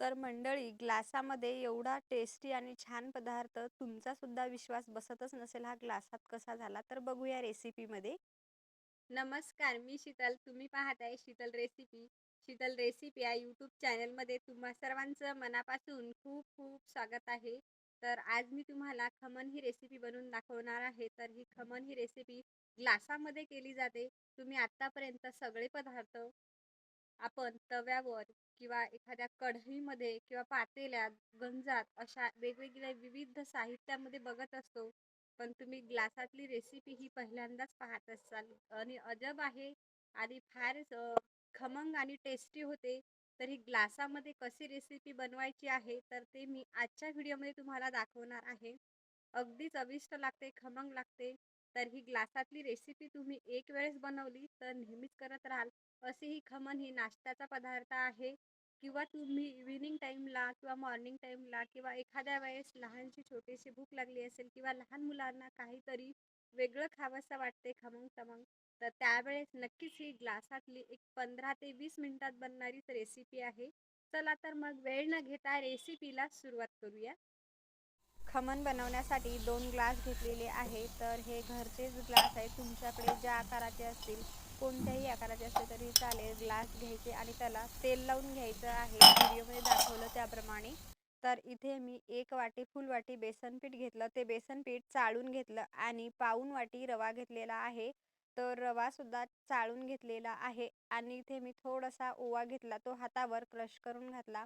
तर मंडळी ग्लासामध्ये एवढा टेस्टी आणि छान पदार्थ तुमचा सुद्धा विश्वास बसतच नसेल हा ग्लासात कसा झाला तर बघूया रेसिपीमध्ये. नमस्कार मी शीतल. तुम्ही पाहत आहे शीतल रेसिपी. शीतल रेसिपी या यूट्यूब चॅनलमध्ये तुम्हा सर्वांचं मनापासून खूप खूप स्वागत आहे. तर आज मी तुम्हाला खमन ही रेसिपी बनवून दाखवणार आहे. तर ही खमन ही रेसिपी ग्लासामध्ये केली जाते. तुम्ही आत्तापर्यंत सगळे पदार्थ आपण तव्यावर किंवा एखाद्या कढईमध्ये किंवा पातेल्यात गंजात अशा वेगवेगळ्या विविध साहित्यामध्ये बघत असतो. पण तुम्ही ग्लासातली रेसिपी ही पहिल्यांदाच पाहत असाल. आणि अजब आहे आणि फार खमंग आणि टेस्टी होते. तर ही ग्लासामध्ये कशी रेसिपी बनवायची आहे तर ते मी आजच्या व्हिडिओमध्ये तुम्हाला दाखवणार आहे. अगदी चविष्ट लागते खमंग लागते. तर ही ग्लासातली रेसिपी तुम्ही एक वेळेस बनवली तर नेहमीच करत राहाल. असे ही खमण ही नाश्त्याचा पदार्थ आहे. किंवा तुम्ही इव्हिनिंग टाईमला किंवा मॉर्निंग टाईमला किंवा एखाद्या वेळेस लहानशी छोटीशी भूक लागली असेल किंवा लहान मुलांना काहीतरी वेगळं खावंसं वाटते खमंग तमंग तर त्यावेळेस नक्कीच ही ग्लासातली एक पंधरा ते वीस मिनिटात बनणारीच रेसिपी आहे. चला तर मग वेळ न घेता रेसिपीला सुरुवात करूया. खमण बनवण्यासाठी दोन ग्लास घेतलेले आहे. तर हे घरचेच ग्लास आहे. तुमच्याकडे ज्या आकाराचे असतील कोणत्याही आकाराचे असले तरी चालेल. ग्लास घ्यायचे आणि त्याला तेल लावून घ्यायचं आहे. व्हिडिओमध्ये दाखवलं त्याप्रमाणे. तर इथे मी एक वाटी फुल वाटी बेसन पीठ घेतलं. ते बेसन पीठ चाळून घेतलं आणि पाऊन वाटी रवा घेतलेला आहे. तर रवासुद्धा चाळून घेतलेला आहे. आणि इथे मी थोडासा ओवा घेतला. तो हातावर क्रश करून घातला.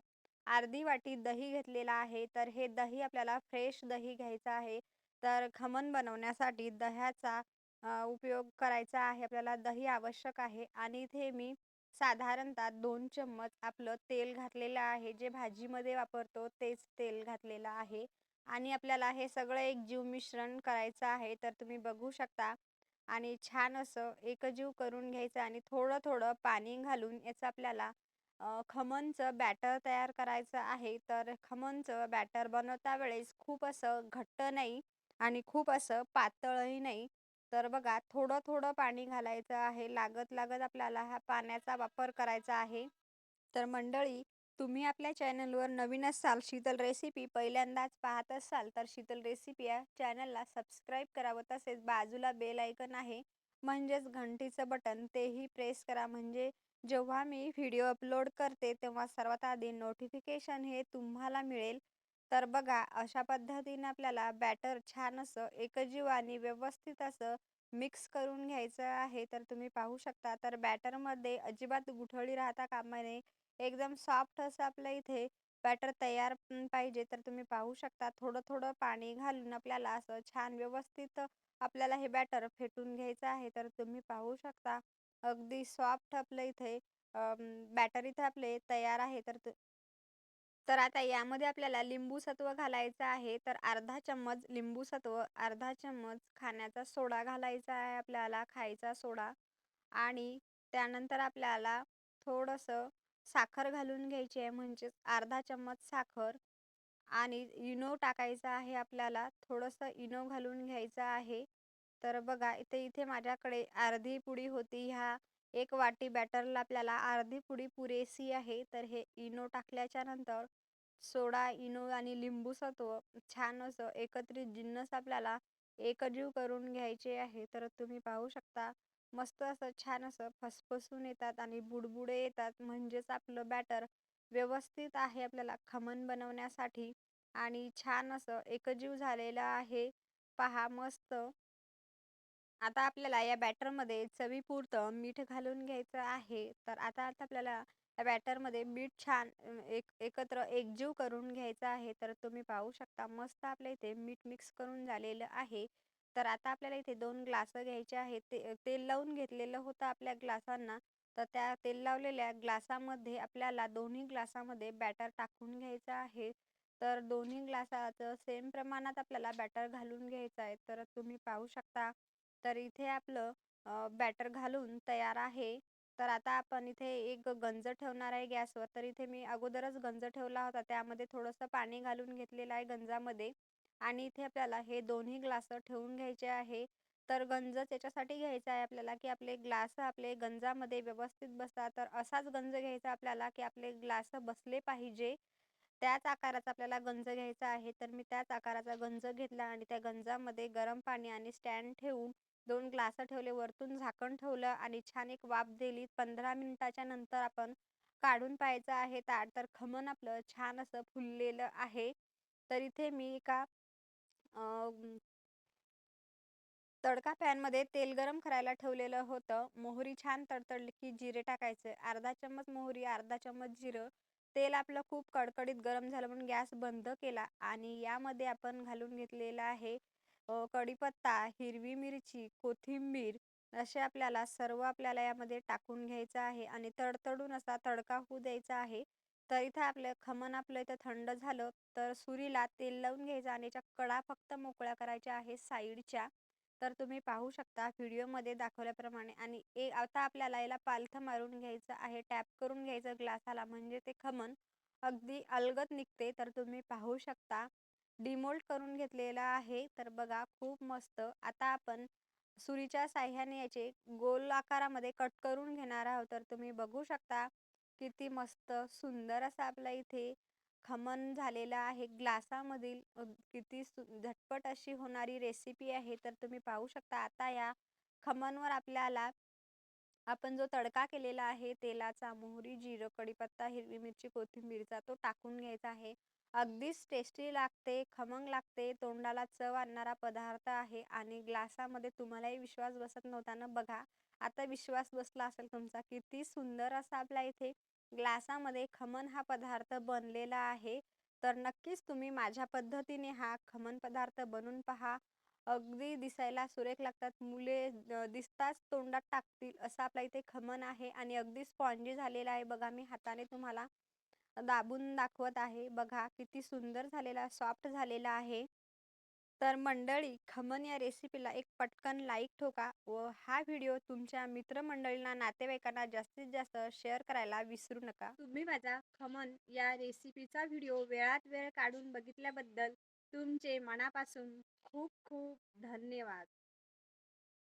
अर्धी वाटी दही घेतलेला आहे. तर हे दही आपल्याला फ्रेश दही घ्यायचं आहे. तर खमण बनवण्यासाठी दह्याचा उपयोग करायचा आहे. आपल्याला दही आवश्यक आहे. आणि इथे मी साधारणतः दोन चम्मच आपलं तेल घातलेलं आहे. जे भाजीमध्ये वापरतो तेच तेल घातलेलं आहे. आणि आपल्याला हे सगळं एक जीव मिश्रण करायचं आहे. तर तुम्ही बघू शकता. आणि छान असं एकजीव करून घ्यायचं आणि थोडं थोडं पाणी घालून याचं आपल्याला खमणचं बॅटर तयार करायचं आहे तर खमणचं बॅटर बनवता वेळेस खूप असं घट्ट नाही आणि खूप असं पातळही नाही. तर बघा थोडं थोडं पाणी घालायचं आहे. लागत लागत आपल्याला हा पाण्याचा वापर करायचा आहे. तर मंडळी तुम्ही आपल्या चॅनलवर नवीन असाल शीतल रेसिपी पहिल्यांदाच पाहत असाल तर शीतल रेसिपी या चॅनलला सबस्क्राईब करावं. तसेच बाजूला बेल ऐकन आहे. म्हणजेच घंटीचं बटन तेही प्रेस करा. म्हणजे जेव्हा मी व्हिडिओ अपलोड करते तेव्हा सर्वात आधी नोटिफिकेशन हे तुम्हाला मिळेल. तर बघा अशा पद्धतीने आपल्याला बॅटर छान असं एकजीव आणि व्यवस्थित असं मिक्स करून घ्यायचं आहे. तर तुम्ही पाहू शकता तर बॅटरमध्ये अजिबात गुठळी राहता कामा नये. एकदम सॉफ्ट असं आपल्या इथे बॅटर तयार पाहिजे. तर तुम्ही पाहू शकता थोडं थोडं पाणी घालून आपल्याला असं छान व्यवस्थित आपल्याला हे बॅटर फेटून घ्यायचं आहे. तर तुम्ही पाहू शकता अगदी सॉफ्ट आपलं इथे. बॅटर इथे आपले तयार आहे. तर तर आता यामध्ये आपल्याला लिंबूसत्व घालायचं आहे. तर अर्धा चम्मच लिंबूसत्व अर्धा चम्मच खाण्याचा सोडा घालायचा आहे आपल्याला खायचा सोडा. आणि त्यानंतर आपल्याला थोडंसं साखर घालून घ्यायची आहे म्हणजेच अर्धा चम्मच साखर. आणि इनो टाकायचं आहे आपल्याला थोडंसं इनो घालून घ्यायचं आहे. तर बघा इथे इथे माझ्याकडे अर्धी पुडी होती. ह्या एक वाटी बॅटरला आपल्याला अर्धी पुडी पुरेसी आहे. तर हे इनो टाकल्याच्या नंतर सोडा इनो आणि लिंबू सत्व छान असं एकत्रित जिन्नस आपल्याला एकजीव करून घ्यायचे आहे. तर तुम्ही पाहू शकता मस्त असं छान असं फसफसून येतात आणि बुडबुडे येतात. म्हणजेच आपलं बॅटर व्यवस्थित आहे आपल्याला खमण बनवण्यासाठी आणि छान असं एकजीव झालेलं आहे. पहा मस्त आता आपल्याला या बॅटरमध्ये चवीपुरतं मीठ घालून घ्यायचं आहे तर आता आता आपल्याला या बॅटरमध्ये मीठ छान एक एकत्र एकजीव करून घ्यायचं आहे तर तुम्ही पाहू शकता मस्त आपल्या इथे मीठ मिक्स करून झालेलं आहे. तर आता आपल्याला इथे दोन ग्लास घ्यायचे आहेत ते तेल लावून घेतलेलं होतं आपल्या ग्लासांना तर त्या तेल लावलेल्या ग्लासामध्ये आपल्याला दोन्ही ग्लासामध्ये बॅटर टाकून घ्यायचं आहे. तर दोन्ही ग्लासाचं सेम प्रमाणात आपल्याला बॅटर घालून घ्यायचं आहे तर तुम्ही पाहू शकता तर इथे आपलं बॅटर घालून तयार आहे. तर आता आपण इथे एक गंज ठेवणार आहे गॅसवर. तर इथे मी अगोदरच गंज ठेवला होता. त्यामध्ये थोडंसं पाणी घालून घेतलेलं आहे गंजामध्ये. आणि इथे आपल्याला हे दोन्ही ग्लास ठेवून घ्यायचे आहे. तर गंज त्याच्यासाठी घ्यायचा आहे आपल्याला की आपले ग्लास आपले गंजामध्ये व्यवस्थित बसतात तर असाच गंज घ्यायचा आपल्याला की आपले ग्लास बसले पाहिजे. त्याच आकाराचा आपल्याला गंज घ्यायचा आहे. तर मी त्याच आकाराचा गंज घेतला आणि त्या गंजामध्ये गरम पाणी आणि स्टँड ठेवून दोन ग्लास ठेवले वरतून झाकण ठेवलं आणि छान एक वाफ दिली. पंधरा मिनिटाच्या नंतर आपण काढून पाहायचं आहे ताट. तर खमण आपलं छान असं फुललेलं आहे. तर इथे मी एका तडका पॅनमध्ये तेल गरम करायला ठेवलेलं होतं. मोहरी छान तडतडली की जिरे टाकायचे. अर्धा चम्मच मोहरी अर्धा चम्मच जिरं. तेल आपलं खूप कडकडीत गरम झालं म्हणून गॅस बंद केला आणि यामध्ये आपण घालून घेतलेला आहे कढीपत्ता हिरवी मिरची कोथिंबीर असे आपल्याला सर्व आपल्याला यामध्ये टाकून घ्यायचं आहे आणि तडतडून असा तडका होऊ द्यायचा आहे. तर इथं आपलं खमण आपलं इथं थंड झालं तर सुरीला तेल लावून घ्यायचं आणि याच्या कडा फक्त मोकळ्या करायच्या आहे साईडच्या. तर तुम्ही पाहू शकता व्हिडिओमध्ये दाखवल्याप्रमाणे आणि ए आता आपल्याला याला पालथं मारून घ्यायचं आहे टॅप करून घ्यायचं ग्लासाला म्हणजे ते खमण अगदी अलगत निघते. तर तुम्ही पाहू शकता डिमोल्ड करून घेतलेला आहे. तर बघा खूप मस्त. आता आपण सुरीच्या साह्याने याचे गोल आकारामध्ये कट करून घेणार आहोत. तर तुम्ही बघू शकता किती मस्त सुंदर असा आपला इथे खमन झालेला आहे. ग्लासामधील किती झटपट अशी होणारी रेसिपी आहे. तर तुम्ही पाहू शकता आता या खमनवर आपल्याला आपण जो तडका केलेला आहे तेलाचा मोहरी जिरं कढीपत्ता हिरवी मिरची कोथिंबीरचा तो टाकून घ्यायचा आहे. अगदीच टेस्टी लागते खमंग लागते तोंडाला चव आणणारा पदार्थ आहे आणि ग्लासामध्ये तुम्हालाही विश्वास बसत नव्हता ना बघा. आता विश्वास बसला असेल तुमचा किती सुंदर असा आपला इथे ग्लासामध्ये खमन हा पदार्थ बनलेला आहे. तर नक्कीच तुम्ही माझ्या पद्धतीने हा खमन पदार्थ बनवून पहा. अगदी दिसायला सुरेख लागतात. मुले दिसताच तोंडात टाकतील असा आपला इथे खमन आहे आणि अगदी स्पॉन्जी झालेला आहे. बघा मी हाताने तुम्हाला दाबून दाखवत आहे. बघा किती सुंदर झालेला सॉफ्ट झालेला आहे. तर मंडळी खमन या रेसिपीला एक पटकन लाईक ठोका व हा व्हिडिओ तुमच्या मित्रमंडळींना नातेवाईकांना जास्तीत जास्त शेअर करायला विसरू नका. तुम्ही माझा खमन या रेसिपीचा व्हिडिओ वेळात वेळ काढून बघितल्याबद्दल तुमचे मनापासून खूप खूप धन्यवाद.